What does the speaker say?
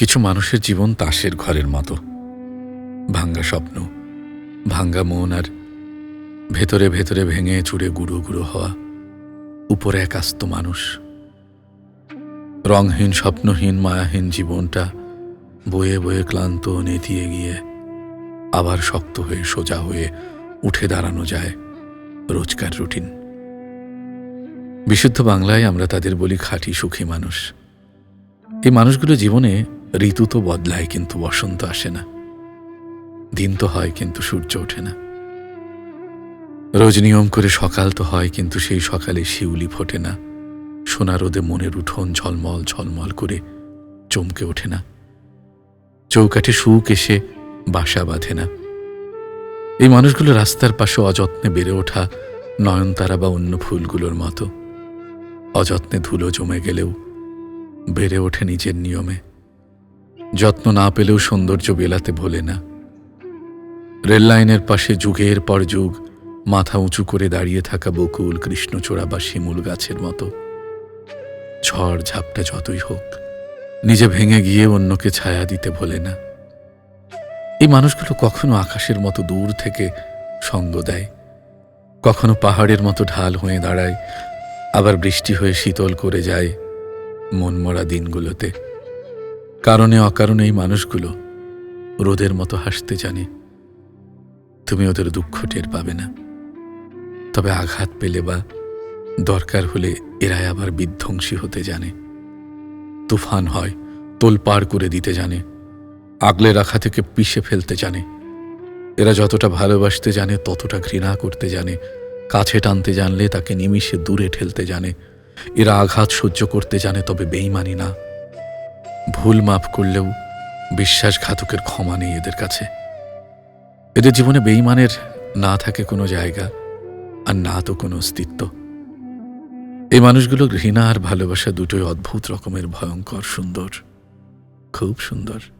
কিছু মানুষের জীবন তাসের ঘরের মতো। ভাঙ্গা স্বপ্ন, ভাঙ্গা মন আর ভেতরে ভেতরে ভেঙে চুড়ে গুঁড়ো গুঁড়ো হওয়া উপরে এক আস্ত মানুষ। রংহীন স্বপ্নহীন, মায়াহীন জীবনটা বয়ে বয়ে ক্লান্ত নেতিয়ে গিয়ে আবার শক্ত হয়ে সোজা হয়ে উঠে দাঁড়ানো যায় রোজকার রুটিন। বিশুদ্ধ বাংলায় আমরা তাদের বলি খাঁটি সুখী মানুষ। এই মানুষগুলো জীবনে ঋতু তো বদলায়, কিন্তু বসন্ত আসে না। দিন তো হয়, কিন্তু সূর্য ওঠে না। রোজ নিয়ম করে সকাল তো হয়, কিন্তু সেই সকালে শিউলি ফোটে না। সোনা রোদে মনের উঠোন ঝলমল ঝলমল করে চমকে ওঠে না। চৌকাঠে সুখ এসে বাসা বাঁধে না। এই মানুষগুলো রাস্তার পাশে অযত্নে বেড়ে ওঠা নয়নতারা বা অন্য ফুলগুলোর মতো। অযত্নে ধুলো জমে গেলেও বেড়ে ওঠে নিজের নিয়মে। যত্ন না পেলেও সৌন্দর্য বেলাতে ভোলে না। রেল লাইনের পাশে যুগের পর যুগ, মাথা উঁচু করে দাঁড়িয়ে থাকা বকুল, কৃষ্ণচূড়া বা শিমুল গাছের মতো। ঝড় ঝাপটা যতই হোক, নিজে ভেঙে গিয়ে অন্যকে ছায়া দিতে ভোলে না। এই মানুষগুলো কখনো আকাশের মতো দূর থেকে সঙ্গ দেয়, কখনো পাহাড়ের মতো ঢাল হয়ে দাঁড়ায়, আবার বৃষ্টি হয়ে শীতল করে যায় মনমরা দিনগুলোতে। কারণে অকারণে এই মানুষগুলো রোদের মতো হাসতে জানে। তুমি ওদের দুঃখ টের পাবে না। তবে আঘাত পেলে বা দরকার হলে এরাই আবার বিধ্বংসী হতে জানে। তুফান হয়, তোল পার করে দিতে জানে। আগলে রাখা থেকে পিষে ফেলতে জানে। এরা যতটা ভালোবাসতে জানে, ততটা ঘৃণা করতে জানে। কাছে টানতে জানলে তাকে নিমিষে দূরে ঠেলতে জানে। এরা আঘাত সহ্য করতে জানে, তবে বেইমানি না। ভুল মাফ করলেও বিশ্বাসঘাতকের ক্ষমা নেই এদের কাছে। এদের জীবনে বেইমানের না থাকে কোনো জায়গা আর না তো কোনো অস্তিত্ব। এই মানুষগুলো ঘৃণা আর ভালোবাসা দুটোই অদ্ভুত রকমের ভয়ঙ্কর সুন্দর। খুব সুন্দর।